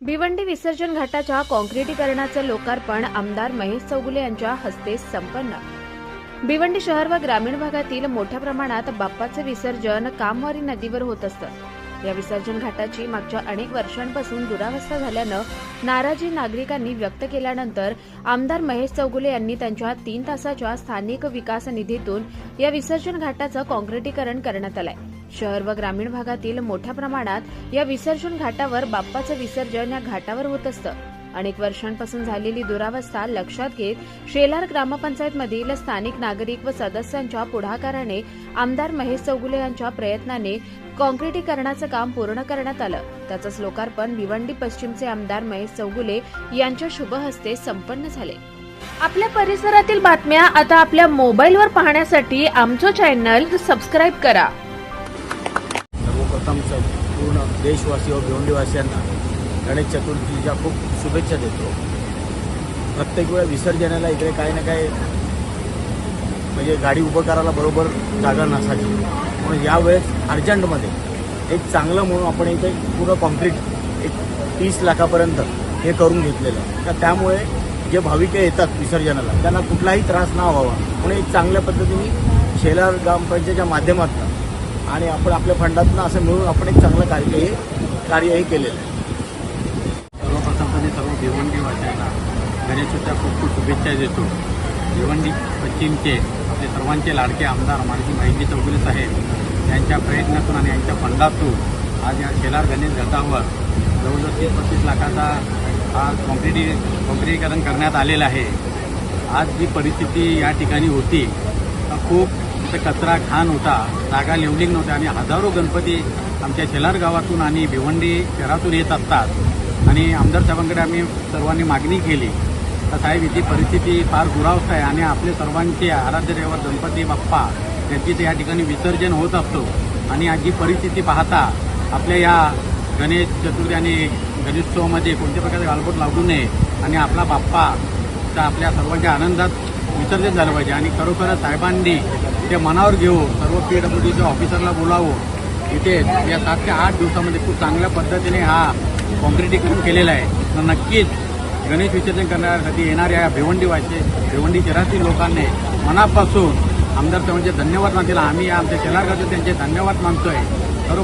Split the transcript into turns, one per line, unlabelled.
भिवंडी विसर्जन घाटाच्या काँक्रिटीकरणाचं लोकार्पण आमदार महेश चौगुले यांच्या हस्ते संपन्न. भिवंडी शहर व ग्रामीण भागातील मोठ्या प्रमाणात बाप्पाचं विसर्जन कामवारी नदीवर होत असतं. या विसर्जन घाटाची मागच्या अनेक वर्षांपासून दुरावस्था झाल्यानं नाराजी नागरिकांनी व्यक्त केल्यानंतर आमदार महेश चौगुले यांनी त्यांच्या तीन तासाच्या स्थानिक विकास निधीतून या विसर्जन घाटाचं काँक्रिटीकरण करण्यात आलं आहे शहर व ग्रामीण भागातील मोठ्या प्रमाणात या विसर्जन घाटावर बाप्पाचं विसर्जन या घाटावर होत असतं. अनेक वर्षांपासून झालेली दुरावस्था लक्षात घेत शेलार ग्रामपंचायतमधील स्थानिक नागरिक व सदस्यांच्या पुढाकाराने आमदार महेश चौगुले यांच्या प्रयत्नाने काँक्रिटीकरणाचं काम पूर्ण करण्यात आलं. त्याचंच लोकार्पण भिवंडी पश्चिमचे आमदार महेश चौगुले यांच्या शुभहस्ते संपन्न झाले. आपल्या परिसरातील बातम्या आता आपल्या मोबाईलवर पाहण्यासाठी आमचं चॅनल सबस्क्राईब करा.
सर्वप्रथम स- पूर्ण देशवासी व भिवंडीवासियांना गणेश चतुर्थीच्या खूप शुभेच्छा देतो. प्रत्येक वेळा विसर्जनाला इकडे काही ना काही म्हणजे गाडी उभं करायला बरोबर जागा नसायची म्हणून यावेळेस अर्जंटमध्ये एक चांगलं म्हणून आपण इथे पूर्ण कॉन्क्रीट एक तीस लाखापर्यंत हे करून घेतलेलं आहे. तर त्यामुळे जे भाविक येतात विसर्जनाला त्यांना कुठलाही त्रास न व्हावा. म्हणून एक चांगल्या पद्धतीने शेलार ग्रामपंचायतच्या माध्यमातून आणि आपण आपल्या फंडातनं असं मिळून आपण एक चांगलं कार्य हे कार्यही केलेलं आहे.
सर्वप्रथमपणे सर्व भिवंडी वाचायला गणेशोत्सवच्या खूप खूप शुभेच्छा देतो. भिवंडी पश्चिमचे आपले सर्वांचे लाडके आमदार मानसी माहिती चौधरी साहेब यांच्या प्रयत्नातून आणि यांच्या फंडातून आज या शेलार गणेश घाटावर जवळजवळ तीस पस्तीस लाखाचा हा कॉम्प्रिटी कॉम्प्रिटीकरण करण्यात आलेलं आहे. आज जी परिस्थिती या ठिकाणी होती खूप तिथे कचरा घाण होता जागा लेवलिंग नव्हत्या आणि हजारो गणपती आमच्या शेलार गावातून आणि भिवंडी शहरातून येत असतात. आणि आमदार साहेबांकडे आम्ही सर्वांनी मागणी केली. तर साहेब इथे परिस्थिती फार दुरावस्था आहे आणि आपले सर्वांचे आराध्य देवर गणपती बाप्पा त्यांची या ठिकाणी विसर्जन होत असतो. आणि आज जी परिस्थिती पाहता आपल्या या गणेश चतुर्थी आणि गणेशोत्सवामध्ये कोणत्या प्रकारचे गालबोट लागू नये आणि आपला बाप्पा तर आपल्या सर्वांच्या आनंदात विसर्जन झालं पाहिजे. आणि खरोखरच साहेबांनी ते मनावर घेऊन सर्व पी डब्ल्यू डीच्या ऑफिसरला बोलावं इथे या सात ते आठ दिवसामध्ये खूप चांगल्या पद्धतीने हा कॉन्क्रिटीकरण केलेला आहे. तर नक्कीच गणेश विसर्जन करण्यासाठी येणाऱ्या या भिवंडी वाचे भिवंडी शहरातील लोकांनी मनापासून आमदार साहेबांचे धन्यवाद मानतील. आम्ही आमच्या शेलार त्यांचे धन्यवाद मानतोय. खरोखर